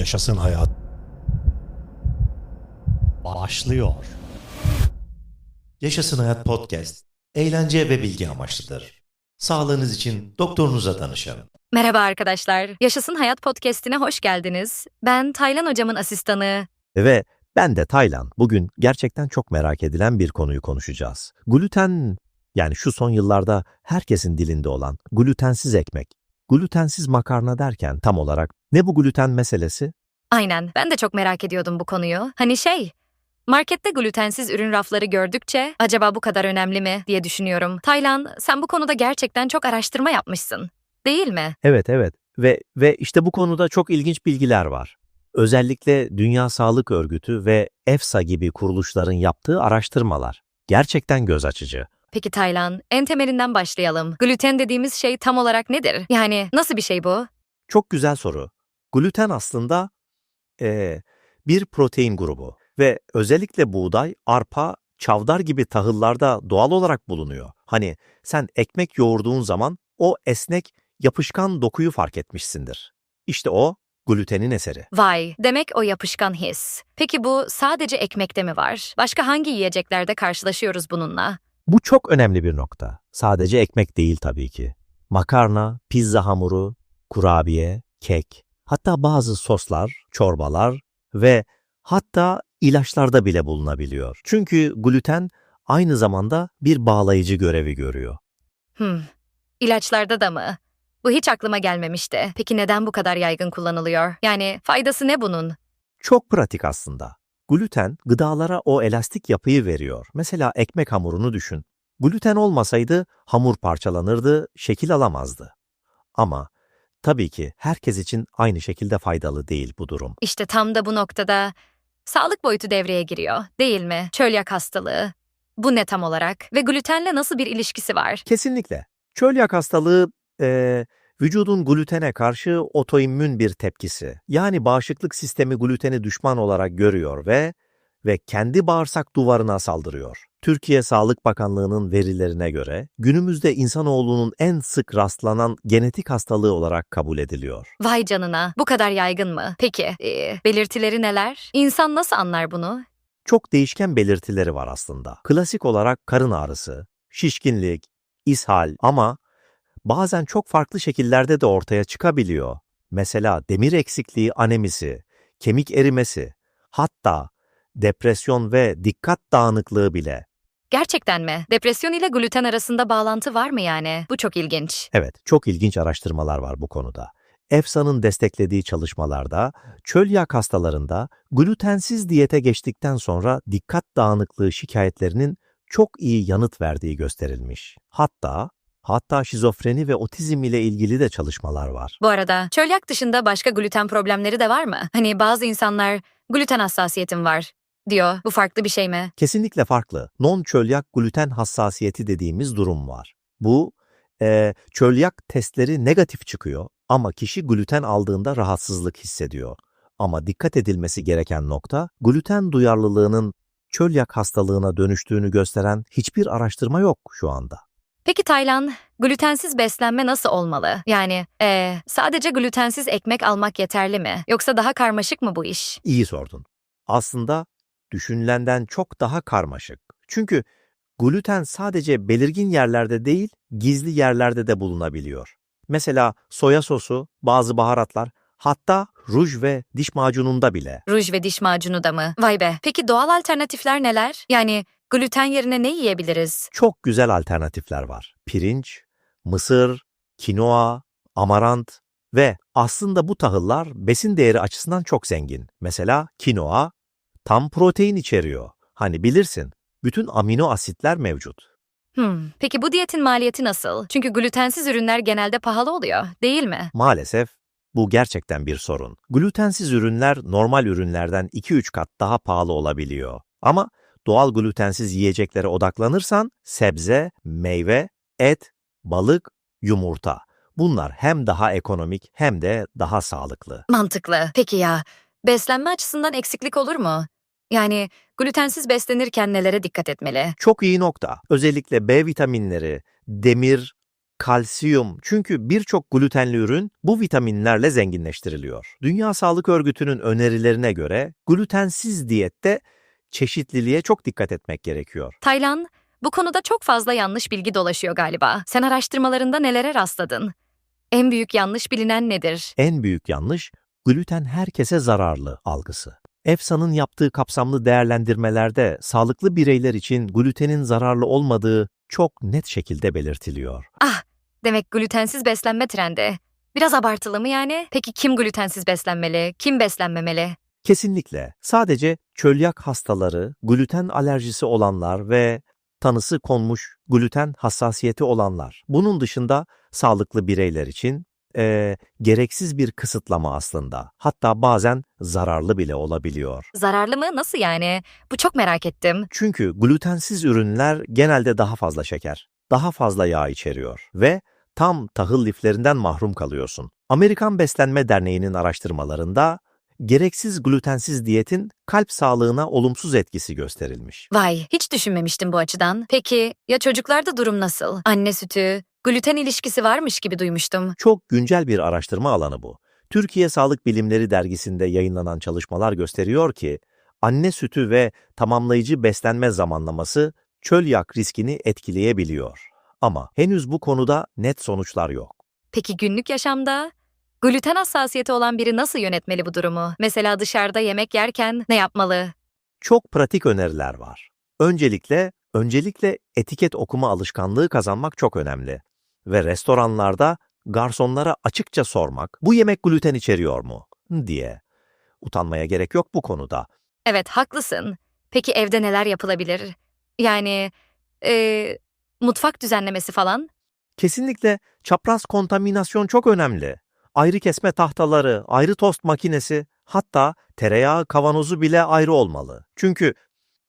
Yaşasın hayat. Başlıyor. Yaşasın Hayat Podcast, eğlence ve bilgi amaçlıdır. Sağlığınız için doktorunuza danışın. Merhaba arkadaşlar. Yaşasın Hayat Podcast'ine hoş geldiniz. Ben Taylan hocamın asistanı. Ve ben de Taylan. Bugün gerçekten çok merak edilen bir konuyu konuşacağız. Gluten, yani şu son yıllarda herkesin dilinde olan glutensiz ekmek. Glutensiz makarna derken tam olarak ne bu gluten meselesi? Aynen. Ben de çok merak ediyordum bu konuyu. Hani şey, markette glutensiz ürün rafları gördükçe acaba bu kadar önemli mi diye düşünüyorum. Taylan, sen bu konuda gerçekten çok araştırma yapmışsın. Değil mi? Evet evet ve ve işte bu konuda çok ilginç bilgiler var. Özellikle Dünya Sağlık Örgütü ve EFSA gibi kuruluşların yaptığı araştırmalar. Gerçekten göz açıcı. Peki Taylan, en temelinden başlayalım. Gluten dediğimiz şey tam olarak nedir? Yani nasıl bir şey bu? Çok güzel soru. Gluten aslında eee, bir protein grubu ve özellikle buğday, arpa, çavdar gibi tahıllarda doğal olarak bulunuyor. Hani sen ekmek yoğurduğun zaman o esnek, yapışkan dokuyu fark etmişsindir. İşte o glutenin eseri. Vay, demek o yapışkan his. Peki bu sadece ekmekte mi var? Başka hangi yiyeceklerde karşılaşıyoruz bununla? Bu çok önemli bir nokta. Sadece ekmek değil tabii ki. Makarna, pizza hamuru, kurabiye, kek, hatta bazı soslar, çorbalar ve hatta ilaçlarda bile bulunabiliyor. Çünkü gluten aynı zamanda bir bağlayıcı görevi görüyor. Hmm, ilaçlarda da mı? Bu hiç aklıma gelmemişti. Peki neden bu kadar yaygın kullanılıyor? Yani faydası ne bunun? Çok pratik aslında. Gluten gıdalara o elastik yapıyı veriyor. Mesela ekmek hamurunu düşün. Gluten olmasaydı hamur parçalanırdı, şekil alamazdı. Ama tabii ki herkes için aynı şekilde faydalı değil bu durum. İşte tam da bu noktada sağlık boyutu devreye giriyor, değil mi? Çölyak hastalığı. Bu ne tam olarak? Ve glutenle nasıl bir ilişkisi var? Kesinlikle. Çölyak hastalığı eee, vücudun glutene karşı otoimmün bir tepkisi. Yani bağışıklık sistemi gluteni düşman olarak görüyor ve ve kendi bağırsak duvarına saldırıyor. Türkiye Sağlık Bakanlığı'nın verilerine göre günümüzde insanoğlunun en sık rastlanan genetik hastalığı olarak kabul ediliyor. Vay canına, bu kadar yaygın mı? Peki, e, belirtileri neler? İnsan nasıl anlar bunu? Çok değişken belirtileri var aslında. Klasik olarak karın ağrısı, şişkinlik, ishal ama bazen çok farklı şekillerde de ortaya çıkabiliyor. Mesela demir eksikliği anemisi, kemik erimesi, hatta depresyon ve dikkat dağınıklığı bile. Gerçekten mi? Depresyon ile gluten arasında bağlantı var mı yani? Bu çok ilginç. Evet, çok ilginç araştırmalar var bu konuda. EFSA'nın desteklediği çalışmalarda çölyak hastalarında glutensiz diyete geçtikten sonra dikkat dağınıklığı şikayetlerinin çok iyi yanıt verdiği gösterilmiş. Hatta hatta şizofreni ve otizm ile ilgili de çalışmalar var. Bu arada çölyak dışında başka gluten problemleri de var mı? Hani bazı insanlar gluten hassasiyetim var diyor. Bu farklı bir şey mi? Kesinlikle farklı. Non-çölyak gluten hassasiyeti dediğimiz durum var. Bu eee, çölyak testleri negatif çıkıyor ama kişi gluten aldığında rahatsızlık hissediyor. Ama dikkat edilmesi gereken nokta gluten duyarlılığının çölyak hastalığına dönüştüğünü gösteren hiçbir araştırma yok şu anda. Peki Taylan, glutensiz beslenme nasıl olmalı? Yani eee, sadece glutensiz ekmek almak yeterli mi? Yoksa daha karmaşık mı bu iş? İyi sordun. Aslında düşünülenden çok daha karmaşık. Çünkü gluten sadece belirgin yerlerde değil, gizli yerlerde de bulunabiliyor. Mesela soya sosu, bazı baharatlar, hatta ruj ve diş macununda bile. Ruj ve diş macunu da mı? Vay be. Peki doğal alternatifler neler? Yani gluten yerine ne yiyebiliriz? Çok güzel alternatifler var. Pirinç, mısır, kinoa, amarant ve aslında bu tahıllar besin değeri açısından çok zengin. Mesela kinoa tam protein içeriyor. Hani bilirsin, bütün amino asitler mevcut. Hmm. Peki bu diyetin maliyeti nasıl? Çünkü glutensiz ürünler genelde pahalı oluyor, değil mi? Maalesef bu gerçekten bir sorun. Glutensiz ürünler normal ürünlerden 2-3 kat daha pahalı olabiliyor. Ama doğal glutensiz yiyeceklere odaklanırsan sebze, meyve, et, balık, yumurta. Bunlar hem daha ekonomik hem de daha sağlıklı. Mantıklı. Peki ya, beslenme açısından eksiklik olur mu? Yani glutensiz beslenirken nelere dikkat etmeli? Çok iyi nokta. Özellikle B vitaminleri, demir, kalsiyum. Çünkü birçok glutenli ürün bu vitaminlerle zenginleştiriliyor. Dünya Sağlık Örgütü'nün önerilerine göre glutensiz diyette çeşitliliğe çok dikkat etmek gerekiyor. Taylan, bu konuda çok fazla yanlış bilgi dolaşıyor galiba. Sen araştırmalarında nelere rastladın? En büyük yanlış bilinen nedir? En büyük yanlış gluten herkese zararlı algısı. EFSA'nın yaptığı kapsamlı değerlendirmelerde sağlıklı bireyler için glutenin zararlı olmadığı çok net şekilde belirtiliyor. Demek glutensiz beslenme trendi. Biraz abartılı mı yani? Peki kim glutensiz beslenmeli, kim beslenmemeli? Kesinlikle sadece çölyak hastaları, gluten alerjisi olanlar ve tanısı konmuş gluten hassasiyeti olanlar. Bunun dışında sağlıklı bireyler için eee, gereksiz bir kısıtlama aslında. Hatta bazen zararlı bile olabiliyor. Zararlı mı? Nasıl yani? Bu çok merak ettim. Çünkü glutensiz ürünler genelde daha fazla şeker, daha fazla yağ içeriyor ve tam tahıl liflerinden mahrum kalıyorsun. Amerikan Beslenme Derneği'nin araştırmalarında gereksiz glutensiz diyetin kalp sağlığına olumsuz etkisi gösterilmiş. Vay, hiç düşünmemiştim bu açıdan. Peki ya çocuklarda durum nasıl? Anne sütü, gluten ilişkisi varmış gibi duymuştum. Çok güncel bir araştırma alanı bu. Türkiye Sağlık Bilimleri dergisinde yayınlanan çalışmalar gösteriyor ki anne sütü ve tamamlayıcı beslenme zamanlaması çölyak riskini etkileyebiliyor. Ama henüz bu konuda net sonuçlar yok. Peki günlük yaşamda gluten hassasiyeti olan biri nasıl yönetmeli bu durumu? Mesela dışarıda yemek yerken ne yapmalı? Çok pratik öneriler var. Öncelikle, öncelikle etiket okuma alışkanlığı kazanmak çok önemli. Ve restoranlarda garsonlara açıkça sormak, bu yemek gluten içeriyor mu? diye. Utanmaya gerek yok bu konuda. Evet, haklısın. Peki evde neler yapılabilir? Yani eee, mutfak düzenlemesi falan? Kesinlikle çapraz kontaminasyon çok önemli. Ayrı kesme tahtaları, ayrı tost makinesi, hatta tereyağı kavanozu bile ayrı olmalı. Çünkü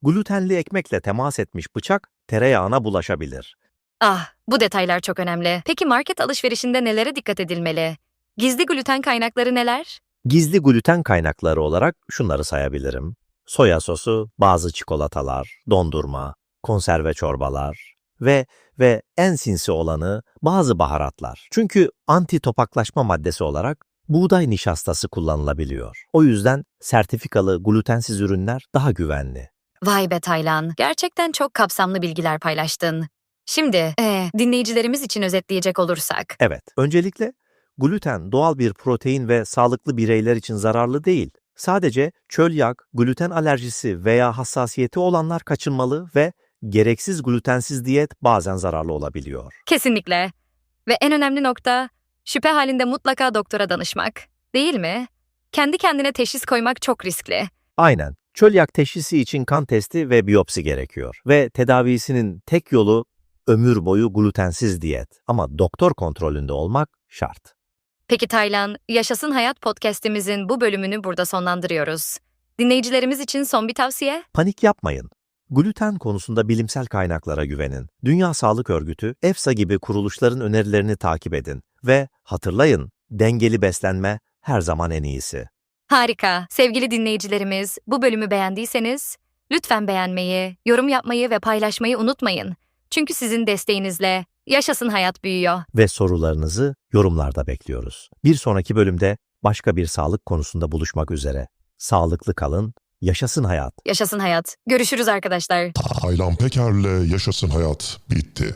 glutenli ekmekle temas etmiş bıçak tereyağına bulaşabilir. Ah, bu detaylar çok önemli. Peki market alışverişinde nelere dikkat edilmeli? Gizli gluten kaynakları neler? Gizli gluten kaynakları olarak şunları sayabilirim. Soya sosu, bazı çikolatalar, dondurma, konserve çorbalar ve ve en sinsi olanı bazı baharatlar. Çünkü anti topaklaşma maddesi olarak buğday nişastası kullanılabiliyor. O yüzden sertifikalı glutensiz ürünler daha güvenli. Vay be Taylan, gerçekten çok kapsamlı bilgiler paylaştın. Şimdi, ee, dinleyicilerimiz için özetleyecek olursak. Evet, öncelikle gluten doğal bir protein ve sağlıklı bireyler için zararlı değil. Sadece çölyak, gluten alerjisi veya hassasiyeti olanlar kaçınmalı ve gereksiz glutensiz diyet bazen zararlı olabiliyor. Kesinlikle. Ve en önemli nokta, şüphe halinde mutlaka doktora danışmak. Değil mi? Kendi kendine teşhis koymak çok riskli. Aynen. Çölyak teşhisi için kan testi ve biyopsi gerekiyor. Ve tedavisinin tek yolu ömür boyu glutensiz diyet. Ama doktor kontrolünde olmak şart. Peki Taylan, Yaşasın Hayat podcast'imizin bu bölümünü burada sonlandırıyoruz. Dinleyicilerimiz için son bir tavsiye? Panik yapmayın. Gluten konusunda bilimsel kaynaklara güvenin. Dünya Sağlık Örgütü, EFSA gibi kuruluşların önerilerini takip edin. Ve hatırlayın, dengeli beslenme her zaman en iyisi. Harika. Sevgili dinleyicilerimiz, bu bölümü beğendiyseniz lütfen beğenmeyi, yorum yapmayı ve paylaşmayı unutmayın. Çünkü sizin desteğinizle Yaşasın Hayat büyüyor. Ve sorularınızı yorumlarda bekliyoruz. Bir sonraki bölümde başka bir sağlık konusunda buluşmak üzere. Sağlıklı kalın, yaşasın hayat. Yaşasın Hayat. Görüşürüz arkadaşlar. Taylan Peker'le Yaşasın Hayat bitti.